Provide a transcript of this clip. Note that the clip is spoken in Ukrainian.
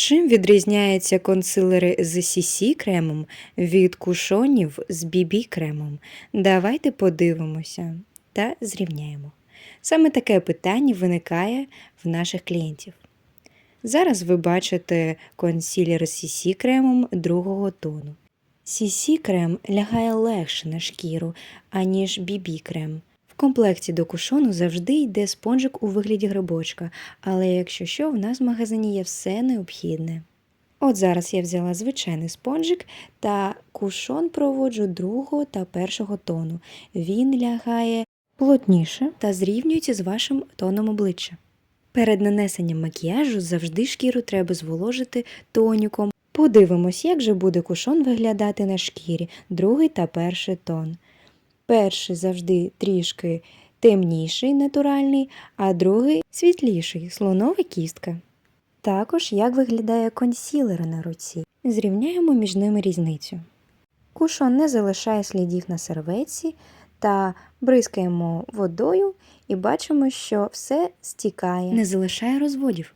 Чим відрізняються консилери з CC кремом від кушонів з BB кремом? Давайте подивимося та зрівняємо. Саме таке питання виникає в наших клієнтів. Зараз ви бачите консилер з CC кремом другого тону. CC крем лягає легше на шкіру, аніж BB крем. Комплекті до кушону завжди йде спонжик у вигляді грибочка, але якщо що, в нас в магазині є все необхідне. От зараз я взяла звичайний спонжик та кушон проводжу другого та першого тону. Він лягає плотніше та зрівнюється з вашим тоном обличчя. Перед нанесенням макіяжу завжди шкіру треба зволожити тоніком. Подивимось, як же буде кушон виглядати на шкірі, другий та перший тон. Перший завжди трішки темніший, натуральний, а другий світліший, слонова кістка. Також як виглядає консілер на руці. Зрівняємо між ними різницю. Кушон не залишає слідів на серветці та бризкаємо водою і бачимо, що все стікає, не залишає розводів.